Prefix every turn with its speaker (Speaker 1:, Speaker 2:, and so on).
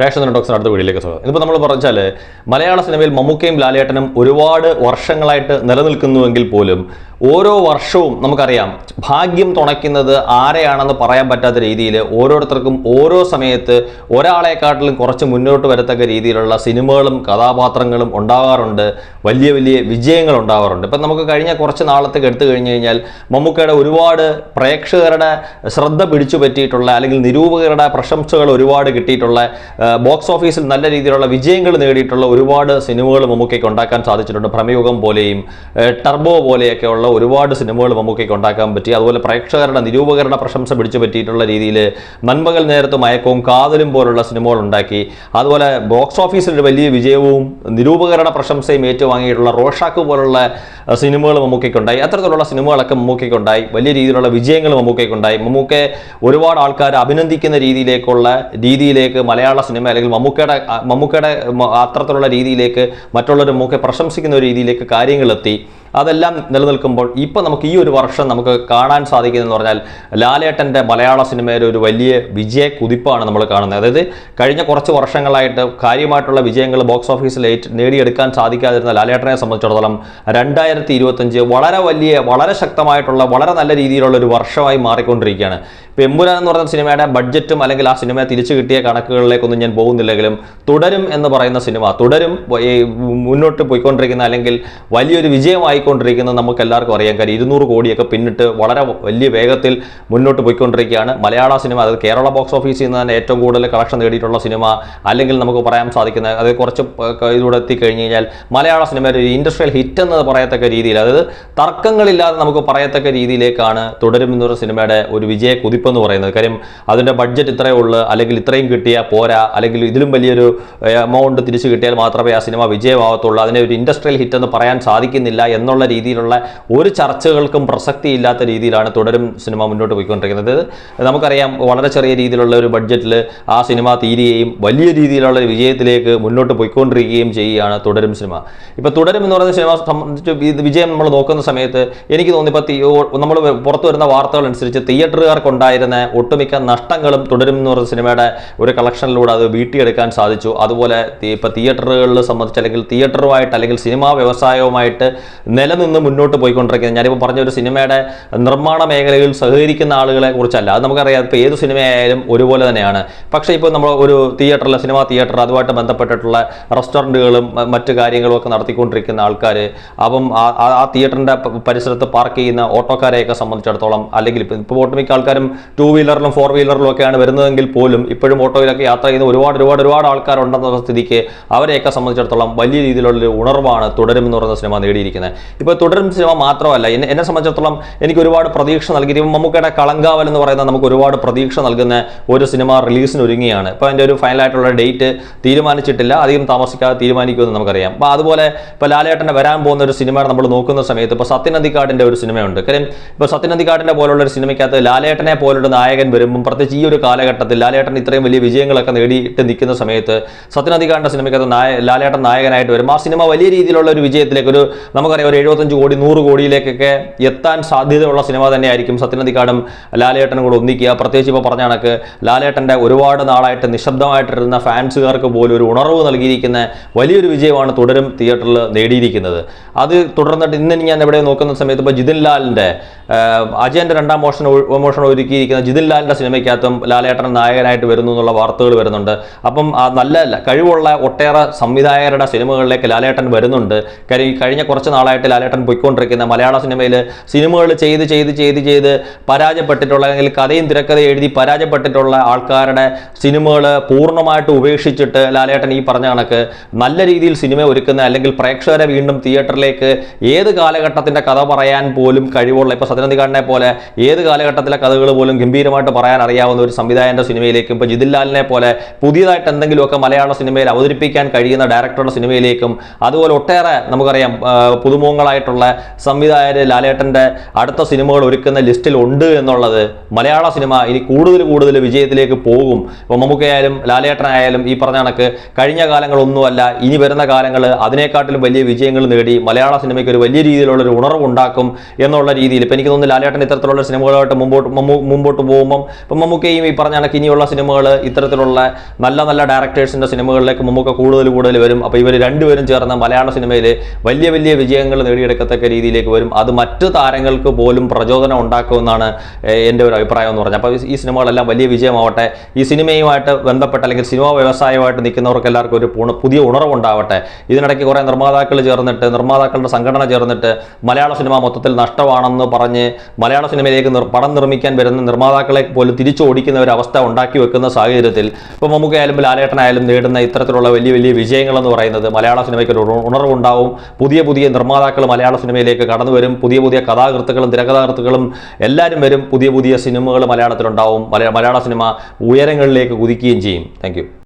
Speaker 1: Ration doctor അടുത്ത വീഡിയോയിലേക്ക് സ്വാഗതം. ഇതിപ്പോൾ നമ്മൾ പറഞ്ഞാൽ മലയാള സിനിമയിൽ മമ്മൂക്കയും ലാലേട്ടനും ഒരുപാട് വർഷങ്ങളായിട്ട് നിലനിൽക്കുന്നുവെങ്കിൽ പോലും ഓരോ വർഷവും നമുക്കറിയാം ഭാഗ്യം തുണയ്ക്കുന്നത് ആരെയാണെന്ന് പറയാൻ പറ്റാത്ത രീതിയിൽ ഓരോരുത്തർക്കും ഓരോ സമയത്ത് ഒരാളെക്കാട്ടിലും കുറച്ച് മുന്നോട്ട് വരത്തക്ക രീതിയിലുള്ള സിനിമകളും കഥാപാത്രങ്ങളും ഉണ്ടാകാറുണ്ട് വലിയ വലിയ വിജയങ്ങൾ ഉണ്ടാകാറുണ്ട് ഇപ്പം നമുക്ക് കഴിഞ്ഞ കുറച്ച് നാളത്തേക്ക് എടുത്തു കഴിഞ്ഞ് കഴിഞ്ഞാൽ മമ്മൂക്കയുടെ ഒരുപാട് പ്രേക്ഷകരുടെ ശ്രദ്ധ പിടിച്ചു പറ്റിയിട്ടുള്ള അല്ലെങ്കിൽ നിരൂപകരുടെ പ്രശംസകൾ ഒരുപാട് കിട്ടിയിട്ടുള്ള ബോക്സ് ഓഫീസിൽ നല്ല രീതിയിലുള്ള വിജയങ്ങൾ നേടിയിട്ടുള്ള ഒരുപാട് സിനിമകൾ മമ്മൂക്കയ്ക്ക് ഉണ്ടാക്കാൻ സാധിച്ചിട്ടുണ്ട്. ഭ്രമയുഗം പോലെയും ടർബോ പോലെയൊക്കെ പോലെയൊക്കെയുള്ള ഒരുപാട് സിനിമകൾ മമ്മൂക്കയ്ക്ക് ഉണ്ടാക്കാൻ പറ്റി. അതുപോലെ പ്രേക്ഷകരുടെ നിരൂപകരുടെ പ്രശംസ പിടിച്ചു പറ്റിയിട്ടുള്ള രീതിയിൽ നന്മകൾ നേരത്ത് മയക്കവും കാതലും പോലുള്ള സിനിമകൾ ഉണ്ടാക്കി. അതുപോലെ ബോക്സ് ഓഫീസിൽ വലിയ വിജയവും നിരൂപകരുടെ പ്രശംസയും ഏറ്റുവാങ്ങിയിട്ടുള്ള റോഷാക്ക് പോലുള്ള സിനിമകൾ സിനിമകൾ മമ്മൂക്കയ്ക്കുണ്ടായി. അത്തരത്തിലുള്ള സിനിമകളൊക്കെ മമ്മൂക്കയ്ക്കുണ്ടായി. വലിയ രീതിയിലുള്ള വിജയങ്ങൾ മമ്മൂക്കയ്ക്കുണ്ടായി. മമ്മൂക്കെ ഒരുപാട് ആൾക്കാർ അഭിനന്ദിക്കുന്ന രീതിയിലേക്കുള്ള രീതിയിലേക്ക് മലയാള സിനിമ അല്ലെങ്കിൽ മമ്മൂക്കയുടെ മമ്മൂക്കയുടെ അത്തരത്തിലുള്ള രീതിയിലേക്ക് മറ്റുള്ളവർ മമ്മൂക്കെ പ്രശംസിക്കുന്ന ഒരു രീതിയിലേക്ക് കാര്യങ്ങളെത്തി അതെല്ലാം നിലനിൽക്കുമ്പോൾ ഇപ്പോൾ നമുക്ക് ഈ ഒരു വർഷം നമുക്ക് കാണാൻ സാധിക്കുന്നതെന്ന് പറഞ്ഞാൽ ലാലേട്ടന്റെ മലയാള സിനിമയിലെ ഒരു വലിയ വിജയ കുതിപ്പാണ് നമ്മൾ കാണുന്നത്. അതായത് കഴിഞ്ഞ കുറച്ച് വർഷങ്ങളായിട്ട് കാര്യമായിട്ടുള്ള വിജയങ്ങൾ ബോക്സ് ഓഫീസിൽ നേടിയെടുക്കാൻ സാധിക്കാതിരുന്ന ലാലേട്ടനെ സംബന്ധിച്ചിടത്തോളം രണ്ടായിരത്തി ഇരുപത്തഞ്ച് വളരെ വലിയ വളരെ ശക്തമായിട്ടുള്ള വളരെ നല്ല രീതിയിലുള്ള ഒരു വർഷമായി മാറിക്കൊണ്ടിരിക്കുകയാണ്. ഇപ്പോൾ എമ്പുരാൻ എന്ന് പറയുന്ന സിനിമയുടെ ബഡ്ജറ്റും അല്ലെങ്കിൽ ആ സിനിമയെ തിരിച്ചു കിട്ടിയ കണക്കുകളിലേക്കൊന്നും ഞാൻ പോകുന്നില്ലെങ്കിലും തുടരും എന്ന് പറയുന്ന സിനിമ തുടരും മുന്നോട്ട് പോയിക്കൊണ്ടിരിക്കുന്ന അല്ലെങ്കിൽ വലിയൊരു വിജയമായിക്കൊണ്ടിരിക്കുന്നത് നമുക്ക് എല്ലാവർക്കും അറിയാം കാര്യം ഇരുന്നൂറ് കോടിയൊക്കെ പിന്നിട്ട് വളരെ വലിയ വേഗത്തിൽ മുന്നോട്ട് പോയിക്കൊണ്ടിരിക്കുകയാണ്. മലയാള സിനിമ അതായത് കേരള ബോക്സ് ഓഫീസിൽ നിന്ന് തന്നെ ഏറ്റവും കൂടുതൽ കളക്ഷൻ നേടിയിട്ടുള്ള സിനിമ അല്ലെങ്കിൽ നമുക്ക് പറയാൻ സാധിക്കുന്ന അത് കുറച്ച് ഇതിലൂടെ എത്തിക്കഴിഞ്ഞ് കഴിഞ്ഞാൽ മലയാള സിനിമയുടെ ഒരു ഇൻഡസ്ട്രിയൽ ഹിറ്റ് എന്ന് പറയത്തക്ക രീതിയിൽ അതായത് തർക്കങ്ങളില്ലാതെ നമുക്ക് പറയത്തക്ക രീതിയിലേക്കാണ് തുടരുമെന്നൊരു സിനിമയുടെ ഒരു വിജയ കുതിപ്പെന്ന് പറയുന്നത്. കാര്യം അതിന്റെ ബഡ്ജറ്റ് ഇത്രയേ ഉള്ളൂ അല്ലെങ്കിൽ ഇത്രയും കിട്ടിയാൽ പോരാ അല്ലെങ്കിൽ ഇതിലും വലിയൊരു എമൗണ്ട് തിരിച്ചു കിട്ടിയാൽ മാത്രമേ ആ സിനിമ വിജയമാവത്തുള്ളൂ. അതിനെ ഒരു ഇൻഡസ്ട്രിയൽ ഹിറ്റ് എന്ന് പറയാൻ സാധിക്കുന്നില്ല എന്നുള്ള രീതിയിലുള്ള ഒരു ചർച്ചകൾക്കും പ്രസക്തി ഇല്ലാത്ത രീതിയിലാണ് തുടരും സിനിമ മുന്നോട്ട് പോയിക്കൊണ്ടിരിക്കുന്നത്. നമുക്കറിയാം വളരെ ചെറിയ രീതിയിലുള്ള ഒരു ബഡ്ജറ്റിൽ ആ സിനിമ തീരുകയും വലിയ രീതിയിലുള്ള വിജയത്തിലേക്ക് മുന്നോട്ട് പോയിക്കൊണ്ടിരിക്കുകയും ചെയ്യുകയാണ് തുടരും സിനിമ. ഇപ്പോൾ തുടരും എന്ന് പറയുന്ന സിനിമ സംബന്ധിച്ച് വിജയം നമ്മൾ നോക്കുന്ന സമയത്ത് എനിക്ക് തോന്നി ഇപ്പോൾ നമ്മൾ പുറത്തു വരുന്ന വാർത്തകൾ അനുസരിച്ച് തിയേറ്ററുകാർക്കുണ്ടായിരുന്ന ഒട്ടുമിക്ക നഷ്ടങ്ങളും തുടരും എന്ന് പറയുന്ന സിനിമയുടെ ഒരു കളക്ഷനിലൂടെ അത് വീട്ടിയെടുക്കാൻ സാധിച്ചു. അതുപോലെ ഇപ്പോൾ തിയേറ്ററുകളിൽ സംബന്ധിച്ച് അല്ലെങ്കിൽ തിയേറ്ററുമായിട്ട് അല്ലെങ്കിൽ സിനിമാ വ്യവസായവുമായിട്ട് നിലനിന്ന് മുന്നോട്ട് പോയിക്കൊണ്ടിരിക്കുന്നത്. ഞാനിപ്പോൾ പറഞ്ഞ ഒരു സിനിമയുടെ നിർമ്മാണ മേഖലയിൽ സഹകരിക്കുന്ന ആളുകളെ കുറിച്ചല്ല. അത് നമുക്കറിയാം ഇപ്പോൾ ഏത് സിനിമയായാലും ഒരുപോലെ തന്നെയാണ്. പക്ഷേ ഇപ്പോൾ നമ്മൾ ഒരു തിയേറ്ററിൽ സിനിമാ തിയേറ്റർ അതുമായിട്ട് ബന്ധപ്പെട്ടിട്ടുള്ള റെസ്റ്റോറന്റുകളും മറ്റു കാര്യങ്ങളും ഒക്കെ നടത്തിക്കൊണ്ടിരിക്കുന്ന ആൾക്കാർ അപ്പം ആ- തിയേറ്ററിന്റെ പരിസരത്ത് പാർക്ക് ചെയ്യുന്ന ഓട്ടോക്കാരെയൊക്കെ സംബന്ധിച്ചിടത്തോളം അല്ലെങ്കിൽ ഇപ്പോൾ ഒട്ടുമിക്ക ആൾക്കാരും ടൂ വീലറിലും ഫോർ വീലറിലും ഒക്കെയാണ് വരുന്നതെങ്കിൽ പോലും ഇപ്പോഴും ഓട്ടോയിലൊക്കെ യാത്ര ചെയ്യുന്ന ഒരുപാട് ഒരുപാട് ഒരുപാട് ആൾക്കാരുണ്ടെന്ന സ്ഥിതിക്ക് അവരെയൊക്കെ സംബന്ധിച്ചിടത്തോളം വലിയ രീതിയിലുള്ളൊരു ഉണർവാണ് തുടരുമെന്ന് പറയുന്ന സിനിമ നേടിയിരിക്കുന്നത്. ഇപ്പോൾ തുടരും സിനിമ മാത്രമല്ല. എന്നെ എന്നെ സംബന്ധിച്ചിടത്തോളം എനിക്ക് ഒരുപാട് പ്രതീക്ഷ നൽകി. ഇപ്പം മമ്മൂക്കയുടെ കളങ്കാവൽ എന്ന് പറയുന്ന നമുക്ക് ഒരുപാട് പ്രതീക്ഷ നൽകുന്ന ഒരു സിനിമ റിലീസിന് ഒരുങ്ങിയാണ് ഇപ്പോൾ അതിന്റെ ഒരു ഫൈനലായിട്ടുള്ള ഡേറ്റ് തീരുമാനിച്ചിട്ടില്ല. അധികം താമസിക്കാതെ തീരുമാനിക്കുമെന്ന് നമുക്കറിയാം. അപ്പോൾ അതുപോലെ ഇപ്പോൾ ലാലേട്ടന്റെ വരാൻ പോകുന്ന ഒരു സിനിമ നമ്മൾ നോക്കുന്ന സമയത്ത് ഇപ്പോൾ സത്യനന്ദിക്കാടിന്റെ ഒരു സിനിമയുണ്ട്. കാര്യം ഇപ്പോൾ സത്യനന്ദിക്കാടിന്റെ പോലുള്ള ഒരു സിനിമയ്ക്കകത്ത് ലാലേട്ടനെ പോലുള്ള നായകൻ വരുമ്പം പ്രത്യേകിച്ച് ഈ ഒരു കാലഘട്ടത്തിൽ ലാലേട്ടൻ ഇത്രയും വലിയ വിജയങ്ങളൊക്കെ നേടിയിട്ട് നിൽക്കുന്ന സമയത്ത് സത്യനന്ദിക്കാടിന്റെ സിനിമയ്ക്കകത്ത് നായ ലാലേട്ടൻ നായകനായിട്ട് വരും ആ സിനിമ വലിയ രീതിയിലുള്ള ഒരു വിജയത്തിലേക്ക് ഒരു നമുക്കറിയാം ഒരു എഴുപത്തഞ്ച് കോടി നൂറ് കോടിയിലേക്കൊക്കെ എത്താൻ സാധ്യതയുള്ള സിനിമ തന്നെയായിരിക്കും സത്യനന്ദിക്കാടും ലാലേട്ടനും കൂടെ ഒന്നിക്കുക. പ്രത്യേകിച്ച് ഇപ്പോൾ പറഞ്ഞ കണക്ക് ലാലേട്ടന്റെ ഒരുപാട് നാളായിട്ട് നിശബ്ദമായിട്ടിരുന്ന ഫാൻസുകാർക്ക് പോലും ഒരു ഉണർവ് നൽകിയിരിക്കുന്ന വലിയൊരു വിജയമാണ് തുടരും തിയേറ്ററിൽ നേടിയിരിക്കുന്നത്. അത് തുടർന്നിട്ട് ഇന്ന് ഞാൻ എവിടെ നോക്കുന്ന സമയത്ത് ഇപ്പോൾ ജിതിൻ ലാലിന്റെ അജയന്റെ രണ്ടാം മോഷൻ മോഷൻ ഒരുക്കിയിരിക്കുന്ന ജിതിൻ ലാലിന്റെ സിനിമയ്ക്കകത്തും ലാലേട്ടൻ നായകനായിട്ട് വരുന്നു എന്നുള്ള വാർത്തകൾ വരുന്നുണ്ട്. അപ്പം ആ നല്ല കഴിവുള്ള ഒട്ടേറെ സംവിധായകരുടെ സിനിമകളിലേക്ക് ലാലേട്ടൻ വരുന്നുണ്ട്. കഴിഞ്ഞ കുറച്ച് നാളായിട്ട് ലാലേട്ടൻ പോയിക്കൊണ്ടിരിക്കുന്ന മലയാള സിനിമയിൽ സിനിമകൾ ചെയ്ത് ചെയ്ത് ചെയ്ത് ചെയ്ത് പരാജയപ്പെട്ടിട്ടുള്ള അല്ലെങ്കിൽ കഥയും തിരക്കഥയും എഴുതി പരാജയപ്പെട്ടിട്ടുള്ള ആൾക്കാരുടെ സിനിമകൾ പൂർണമായിട്ട് ഉപേക്ഷിച്ചിട്ട് ലാലേട്ടൻ ഈ പറഞ്ഞ കണക്ക് നല്ല രീതിയിൽ സിനിമ ഒരുക്കുന്ന അല്ലെങ്കിൽ പ്രേക്ഷകരെ വീണ്ടും തിയേറ്ററിലേക്ക് ഏത് കാലഘട്ടത്തിന്റെ കഥ പറയാൻ പോലും കഴിവുള്ള ഇപ്പോൾ സത്യനന്ദികാടിനെ പോലെ ഏത് കാലഘട്ടത്തിലെ കഥകൾ പോലും ഗംഭീരമായിട്ട് പറയാൻ അറിയാവുന്ന ഒരു സംവിധായകന്റെ സിനിമയിലേക്കും ഇപ്പോൾ ജിതിൻലാലിനെ പോലെ പുതിയതായിട്ട് എന്തെങ്കിലുമൊക്കെ മലയാള സിനിമയിൽ അവതരിപ്പിക്കാൻ കഴിയുന്ന ഡയറക്ടറുടെ സിനിമയിലേക്കും അതുപോലെ ഒട്ടേറെ നമുക്കറിയാം ആ, പുതുമുഖ അനുഭവങ്ങളായിട്ടുള്ള സംവിധായകർ ലാലേട്ടന്റെ അടുത്ത സിനിമകൾ ഒരുക്കുന്ന ലിസ്റ്റിൽ ഉണ്ട് എന്നുള്ളത് മലയാള സിനിമ ഇനി കൂടുതൽ കൂടുതൽ വിജയത്തിലേക്ക് പോകും. ഇപ്പോൾ മമ്മൂക്കയായാലും ലാലേട്ടനായാലും ഈ പറഞ്ഞ കണക്ക് കഴിഞ്ഞ കാലങ്ങളൊന്നുമല്ല ഇനി വരുന്ന കാലങ്ങൾ അതിനേക്കാട്ടിലും വലിയ വിജയങ്ങൾ നേടി മലയാള സിനിമയ്ക്ക് ഒരു വലിയ രീതിയിലുള്ള ഒരു ഉണർവ് ഉണ്ടാക്കും എന്നുള്ള രീതിയിൽ. ഇപ്പം എനിക്ക് തോന്നുന്നു ലാലേട്ടൻ ഇത്തരത്തിലുള്ള സിനിമകളായിട്ട് മുമ്പോട്ട് മുമ്പോട്ട് പോകുമ്പം ഇപ്പം മമ്മൂക്കയും ഈ പറഞ്ഞ കണക്ക് ഇനിയുള്ള സിനിമകൾ ഇത്തരത്തിലുള്ള നല്ല നല്ല ഡയറക്ടേഴ്സിന്റെ സിനിമകളിലേക്ക് മമ്മൂക്ക കൂടുതൽ കൂടുതൽ വരും. അപ്പോൾ ഇവർ രണ്ടുപേരും ചേർന്ന് മലയാള സിനിമയിൽ വലിയ വലിയ വിജയങ്ങൾ നേടിയെടുക്കത്തക്ക രീതിയിലേക്ക് വരും. അത് മറ്റ് താരങ്ങൾക്ക് പോലും പ്രചോദനം ഉണ്ടാക്കുമെന്നാണ് എന്റെ ഒരു അഭിപ്രായം എന്ന് പറഞ്ഞത്. അപ്പോൾ ഈ സിനിമകളെല്ലാം വലിയ വിജയമാവട്ടെ ഈ സിനിമയുമായിട്ട് ബന്ധപ്പെട്ട അല്ലെങ്കിൽ സിനിമാ വ്യവസായമായിട്ട് നിൽക്കുന്നവർക്ക് എല്ലാവർക്കും ഒരു പുതിയ ഉണർവുണ്ടാവട്ടെ. ഇതിനിടയ്ക്ക് കുറേ നിർമ്മാതാക്കൾ ചേർന്നിട്ട് നിർമ്മാതാക്കളുടെ സംഘടന ചേർന്നിട്ട് മലയാള സിനിമ മൊത്തത്തിൽ നഷ്ടമാണെന്ന് പറഞ്ഞ് മലയാള സിനിമയിലേക്ക് പടം നിർമ്മിക്കാൻ വരുന്ന നിർമ്മാതാക്കളെ പോലും തിരിച്ചു ഓടിക്കുന്ന ഒരു അവസ്ഥ ഉണ്ടാക്കി വെക്കുന്ന സാഹചര്യത്തിൽ ഇപ്പോൾ മമ്മൂക്കയായാലും ലാലേട്ടനായാലും നേടുന്ന ഇത്തരത്തിലുള്ള വലിയ വലിയ വിജയങ്ങളെന്ന് പറയുന്നത് മലയാള സിനിമയ്ക്ക് ഒരു ഉണ- ഉണർവുണ്ടാവും. പുതിയ പുതിയ നിർമ്മാതാക്കൾ മലയാള സിനിമയിലേക്ക് കടന്നു വരും. പുതിയ പുതിയ കഥാകൃത്തുക്കളും തിരക്കഥാകൃത്തുക്കളും എല്ലാവരും വരും. പുതിയ പുതിയ സിനിമകൾ മലയാളത്തിലുണ്ടാവും. മലയാ- മലയാള സിനിമ ഉയരങ്ങളിലേക്ക് കുതിക്കുകയും ചെയ്യും. താങ്ക്